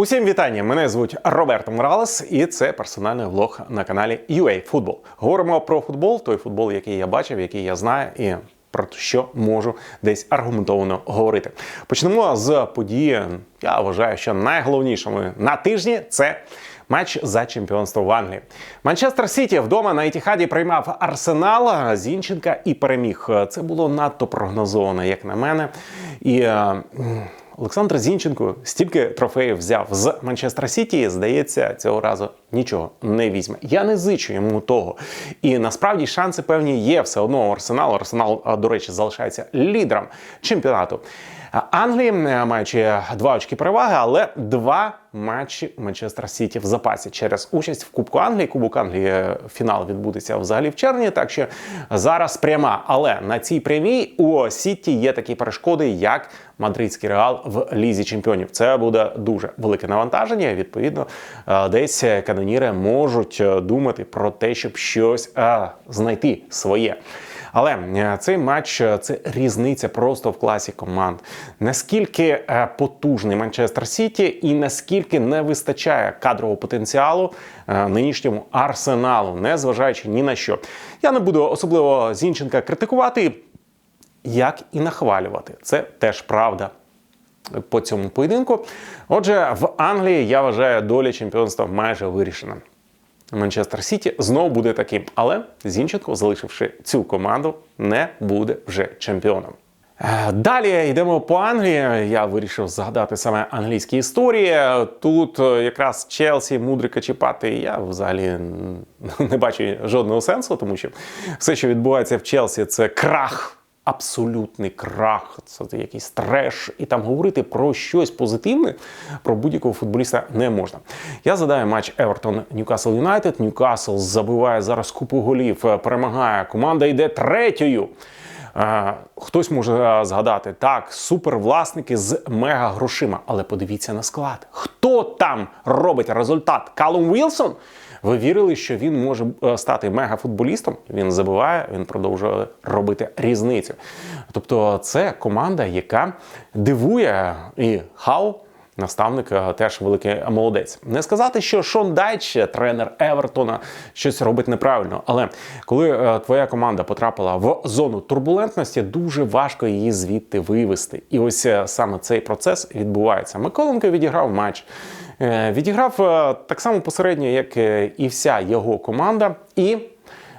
Усім вітання! Мене звуть Роберто Моралес, і це персональний влог на каналі UA Football. Говоримо про футбол, той футбол, який я бачив, який я знаю, і про що можу десь аргументовано говорити. Почнемо з події. Я вважаю, що найголовнішими на тижні це. Матч за чемпіонство в Англії. Манчестер Сіті вдома на Етіхаді приймав Арсенал Зінченка і переміг. Це було надто прогнозовано, як на мене. І е, Олександр Зінченко стільки трофеїв взяв з Манчестер Сіті. Здається, цього разу нічого не візьме. Я не зичу йому того. І насправді шанси певні є все одно у Арсеналу. Арсенал, до речі, залишається лідером чемпіонату. Англії, е, маючи два очки переваги, але два матчі Манчестер Сіті в запасі через участь в Кубку Англії. Кубок Англії е, фінал відбудеться взагалі в червні. Так що зараз пряма. Але на цій прямій у Сіті є такі перешкоди, як мадридський реал в лізі чемпіонів. Це буде дуже велике навантаження. Відповідно, е, десь каноніри можуть думати про те, щоб щось знайти своє. Але е, цей матч е, це різниця просто в класі команд. Наскільки е, потужний Манчестер Сіті, і наскільки не вистачає кадрового потенціалу нинішньому арсеналу, незважаючи ні на що. Я не буду особливо Зінченка критикувати, як і нахвалювати. Це теж правда. По цьому поєдинку. Отже, в Англії я вважаю, доля чемпіонства майже вирішена. Манчестер Сіті знову буде таким, але Зінченко, залишивши цю команду, не буде вже чемпіоном. Е, далі йдемо по Англії. Я вирішив згадати саме англійські історії. Тут е, якраз Челсі, Мудрика чіпати. Я взагалі не бачу жодного сенсу, тому що все, що відбувається в Челсі, це крах абсолютний крах, це якийсь треш, і там говорити про щось позитивне про будь-якого футболіста не можна. Я задаю матч Евертон Ньюкасл Юнайтед. Ньюкасл забиває зараз купу голів, е, перемагає. Команда йде третьою. Е, хтось може згадати так, супервласники з мега грошима. Але подивіться на склад. Хто там робить результат? Калум Вілсон? Ви вірили, що він може е, стати мегафутболістом? Він забуває, він продовжує робити різницю. Тобто, це команда, яка дивує і хау. Наставник е, теж великий молодець. Не сказати, що Шон Дайч, тренер Евертона, щось робить неправильно. Але коли е, твоя команда потрапила в зону турбулентності, дуже важко її звідти вивести. І ось саме цей процес відбувається. Миколенко відіграв матч. Е, відіграв е, так само посередньо, як е, і вся його команда, і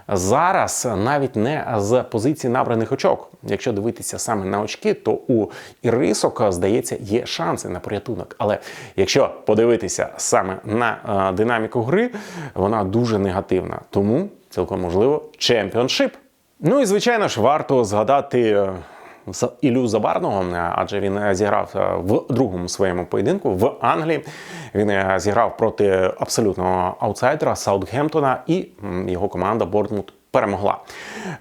зараз навіть не з позиції набраних очок. Якщо дивитися саме на очки, то у Ірисок, здається, є шанси на порятунок. Але якщо подивитися саме на динаміку гри, вона дуже негативна. Тому цілком можливо чемпіоншип. Ну і звичайно ж варто згадати Ілю Забарного, адже він зіграв в другому своєму поєдинку в Англії. Він е, зіграв проти абсолютного аутсайдера Саутгемптона, і його команда Бортмут перемогла.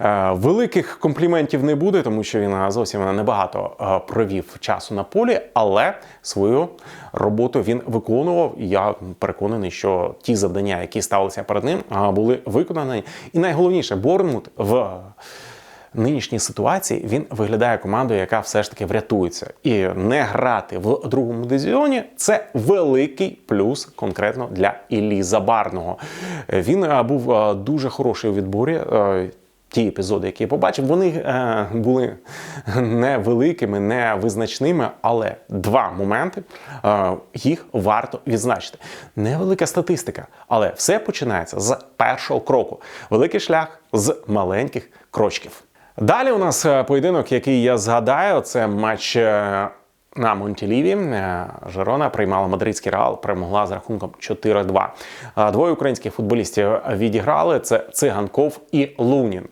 Е, великих компліментів не буде, тому що він зовсім небагато провів часу на полі, але свою роботу він виконував. Я переконаний, що ті завдання, які ставилися перед ним, були виконані. І найголовніше Бормут в нинішній ситуації він виглядає командою, яка все ж таки врятується. І не грати в другому дивізіоні це великий плюс конкретно для Іллі Забарного. Він е, був е, дуже хороший у відборі. Е, ті епізоди, які я побачив, вони е, були невеликими, не визначними, але два моменти е, їх варто відзначити. Невелика статистика, але все починається з першого кроку. Великий шлях з маленьких крочків. Далі у нас е, поєдинок, який я згадаю, це матч е, на Монтіліві. Е, Жерона приймала мадридський реал, перемогла з рахунком 4-2. Двоє українських футболістів відіграли: це Циганков і Лунін.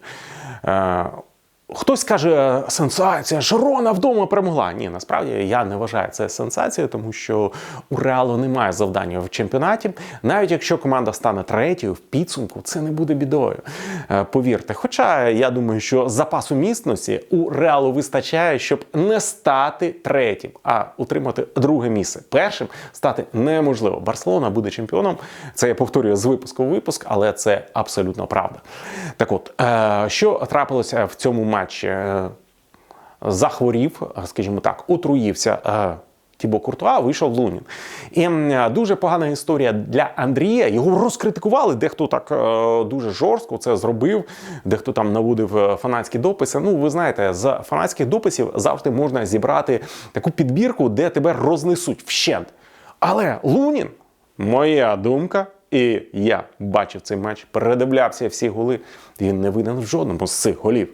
Хтось каже, сенсація, Жирона вдома перемогла. Ні, насправді я не вважаю це сенсацією, тому що у реалу немає завдання в чемпіонаті. Навіть якщо команда стане третьою в підсумку, це не буде бідою. Е, повірте. Хоча я думаю, що запасу міцності у реалу вистачає, щоб не стати третім, а утримати друге місце. Першим стати неможливо. Барселона буде чемпіоном. Це я повторюю з випуску в випуск, але це абсолютно правда. Так от, е, що трапилося в цьому матчі? Матчі захворів, скажімо так, отруївся Тібо Куртуа вийшов Лунін. І дуже погана історія для Андрія. Його розкритикували, дехто так е, дуже жорстко це зробив, дехто там наводив е, фанатські дописи. Ну, ви знаєте, з фанатських дописів завжди можна зібрати таку підбірку, де тебе рознесуть вщент. Але Лунін, моя думка, і я бачив цей матч, передивлявся всі голи. Він не винен в жодному з цих голів.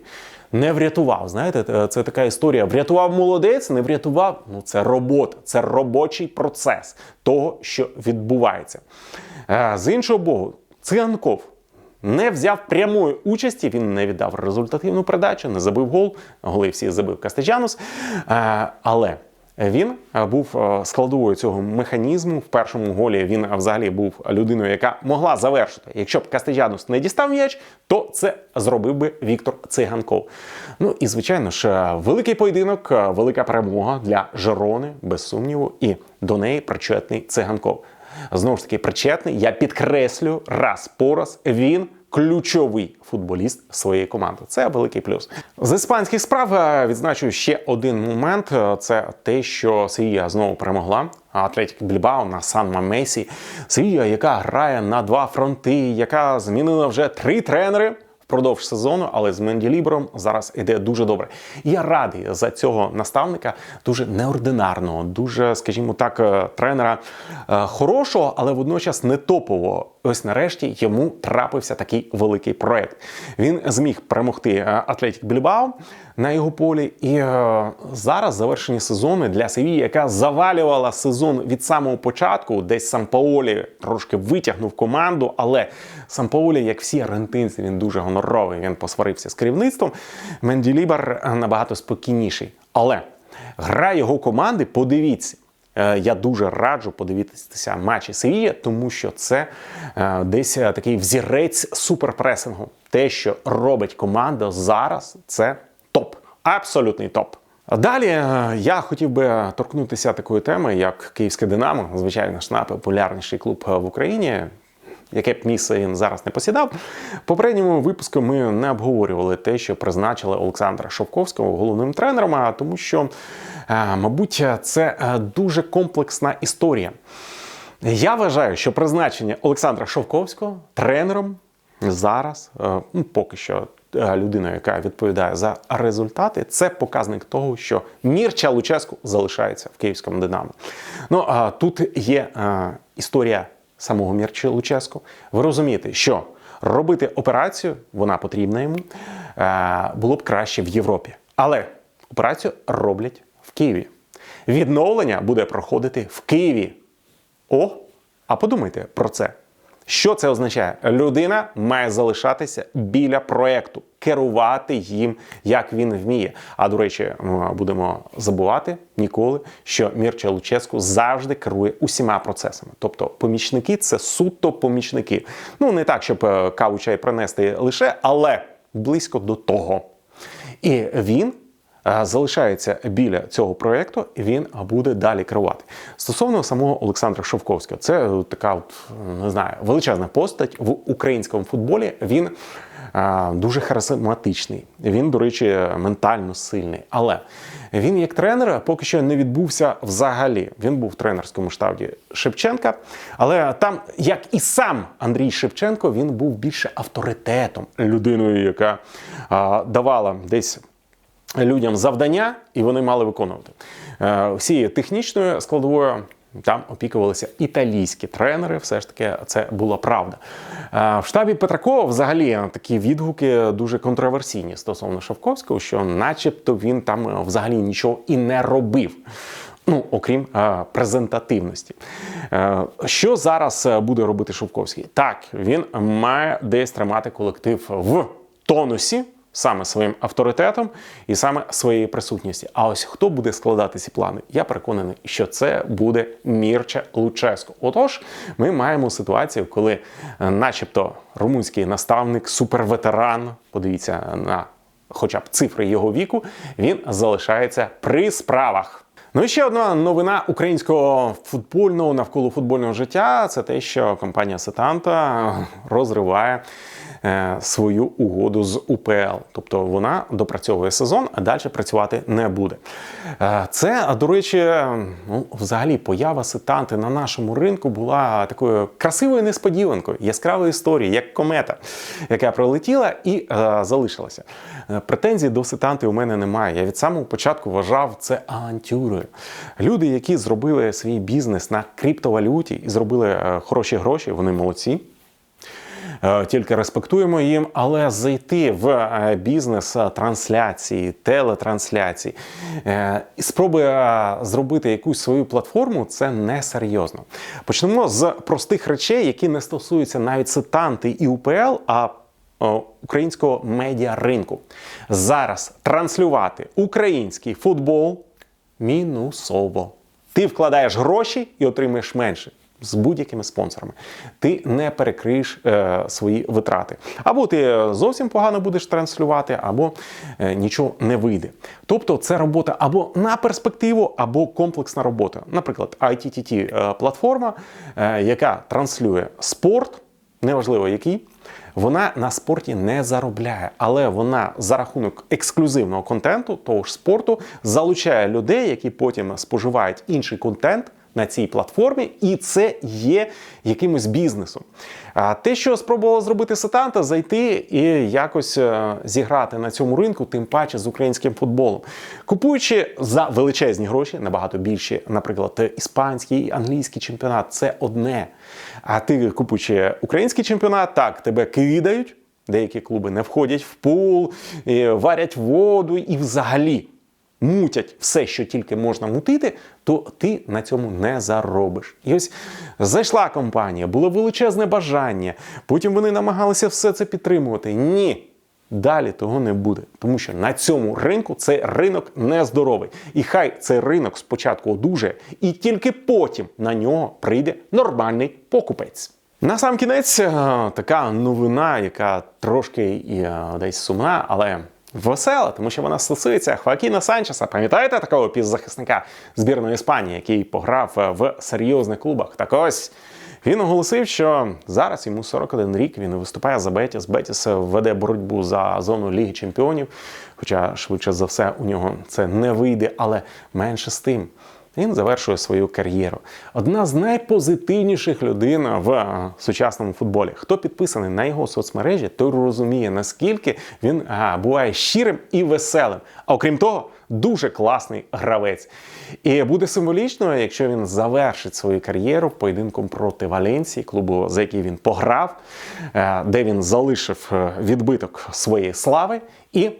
Не врятував. Знаєте, це така історія. Врятував молодець, не врятував. Ну це робота, це робочий процес того, що відбувається. Е, З іншого боку, Циганков не взяв прямої участі, він не віддав результативну передачу, не забив гол. Голи всі забив Кастеджанус. Е, Але він е, був е, складовою цього механізму. В першому голі він е, взагалі був людиною, яка могла завершити. Якщо б Кастеджанус не дістав м'яч, то це зробив би Віктор Циганков. Ну і звичайно ж, великий поєдинок, велика перемога для Жерони, без сумніву, і до неї причетний Циганков. Знову ж таки, причетний. Я підкреслю раз по раз. Він ключовий футболіст своєї команди. Це великий плюс. З іспанських справ е, відзначу ще один момент: Е, це те, що Севія знову перемогла. Атлетік Більбао на Сан Мамесі. Севія, яка грає на два фронти, яка змінила вже три тренери впродовж сезону, але з Менділібером зараз іде дуже добре. Я радий за цього наставника, дуже неординарного, дуже, скажімо так, е, тренера е, хорошого, але водночас не топового. Ось нарешті йому трапився такий великий проект. Він зміг перемогти е, Атлетік Більбао на його полі. І зараз завершені сезони для Севії, яка завалювала сезон від самого початку. Десь Сампаолі трошки витягнув команду, але Сампаолі, як всі аргентинці, він дуже гоноровий. Він посварився з керівництвом. Менділібар е, набагато спокійніший. Але гра його команди, подивіться. Е, Я дуже раджу подивитися матчі Севія, тому що це е, десь такий взірець суперпресингу. Те, що робить команда зараз, це топ, абсолютний топ. Далі я хотів би торкнутися такої теми, як Київське Динамо, звичайно ж, найпопулярніший клуб в Україні. Яке б місце він зараз не посідав. Попередньому випуску ми не обговорювали те, що призначили Олександра Шовковського головним тренером, а тому що, е, мабуть, це е, дуже комплексна історія. Я вважаю, що призначення Олександра Шовковського тренером зараз, е, ну, поки що людина, яка відповідає за результати, це показник того, що Мірча Луческу залишається в київському Динамо. Ну а тут є історія самого Мірчі Луческу. Ви розумієте, що робити операцію, вона потрібна йому, е, було б краще в Європі. Але операцію роблять в Києві. Відновлення буде проходити в Києві. О, а подумайте про це. Що це означає? Людина має залишатися біля проекту, керувати їм, як він вміє. А до речі, ми будемо забувати ніколи, що Мірча Луческу завжди керує усіма процесами. Тобто, помічники це суто помічники. Ну не так, щоб е, каву чай принести лише, але близько до того. І він залишається біля цього проєкту, і він буде далі керувати. Стосовно самого Олександра Шовковського, це е, така, от, не знаю, величезна постать в українському футболі. Він е, дуже харизматичний. Він, до речі, ментально сильний. Але він, як тренер, поки що не відбувся взагалі. Він був в тренерському штабі Шевченка. Але там, як і сам Андрій Шевченко, він був більше авторитетом, людиною, яка давала десь людям завдання, і вони мали виконувати. Е, Всі технічною складовою там опікувалися італійські тренери. Все ж таки, це була правда. Е, В штабі Петракова взагалі такі відгуки дуже контроверсійні стосовно Шовковського, що, начебто, він там е, взагалі нічого і не робив. Ну, окрім е, презентативності. Е, що зараз буде робити Шовковський? Так, він має десь тримати колектив в тонусі, саме своїм авторитетом і саме своєю присутністю. А ось хто буде складати ці плани? Я переконаний, що це буде Мірча Луческо. Отож, ми маємо ситуацію, коли, е, начебто, румунський наставник, суперветеран, подивіться на хоча б цифри його віку, він залишається при справах. Ну і ще одна новина українського футбольного навколо футбольного життя це те, що компанія Сетанта розриває свою угоду з УПЛ. Тобто вона допрацьовує сезон, а далі працювати не буде. Е, Це, до речі, ну, взагалі поява сетанти на нашому ринку була такою красивою несподіванкою, яскравою історією, як комета, яка пролетіла і е, залишилася. Е, Претензій до сетанти у мене немає. Я від самого початку вважав це авантюрою. Люди, які зробили свій бізнес на криптовалюті і зробили е, хороші гроші, вони молодці. Е, Тільки респектуємо їм, але зайти в е, бізнес е, трансляції, телетрансляції, спроби зробити якусь свою платформу це несерйозно. Почнемо з простих речей, які не стосуються навіть сетанти і УПЛ, а українського медіаринку. Зараз транслювати український футбол мінусово. Ти вкладаєш гроші і отримаєш менше. З будь-якими спонсорами ти не перекриєш е, свої витрати. Або ти зовсім погано будеш транслювати, або е, нічого не вийде. Тобто, це робота або на перспективу, або комплексна робота. Наприклад, ITTT е, платформа, е, яка транслює спорт, неважливо який, вона на спорті не заробляє, але вона за рахунок ексклюзивного контенту, того ж спорту, залучає людей, які потім споживають інший контент. На цій платформі, і це є якимось бізнесом. А те, що спробувала зробити Сетанта, зайти і якось е, зіграти на цьому ринку, тим паче з українським футболом, купуючи за величезні гроші, набагато більші, наприклад, іспанський, англійський чемпіонат це одне. А ти купуючи український чемпіонат, так тебе кидають. Деякі клуби не входять в пул, варять воду і взагалі мутять все, що тільки можна мутити, то ти на цьому не заробиш. І ось зайшла компанія, було величезне бажання. Потім вони намагалися все це підтримувати. Ні. Далі того не буде, тому що на цьому ринку цей ринок нездоровий. І хай цей ринок спочатку одужає, і тільки потім на нього прийде нормальний покупець. На сам кінець е, така новина, яка трошки і е, десь сумна, але весела, тому що вона стосується Хоакіна Санчеса. Пам'ятаєте такого півзахисника збірної Іспанії, який пограв е, в серйозних клубах? Так ось. Він оголосив, що зараз йому 41 рік. Він виступає за Бетіс. Бетіс веде боротьбу за зону Ліги Чемпіонів. Хоча, швидше за все, у нього це не вийде, але менше з тим. Він завершує свою кар'єру. Одна з найпозитивніших людей в е, сучасному футболі. Хто підписаний на його соцмережі, той розуміє, наскільки він а, буває щирим і веселим. А окрім того, дуже класний гравець. І буде символічно, якщо він завершить свою кар'єру поєдинком проти Валенції, клубу, за який він пограв, е, де він залишив е, відбиток своєї слави. І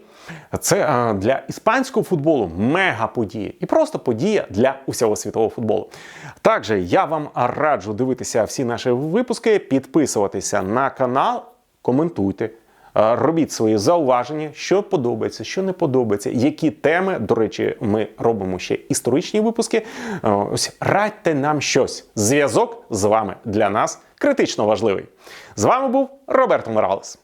це е, для іспанського футболу мега подія і просто подія для усього світового футболу. Також я вам раджу дивитися всі наші випуски, підписуватися на канал, коментуйте. е, Робіть свої зауваження, що подобається, що не подобається, які теми. До речі, ми робимо ще історичні випуски. Е, Ось радьте нам щось. Зв'язок з вами для нас критично важливий. З вами був Роберто Моралес.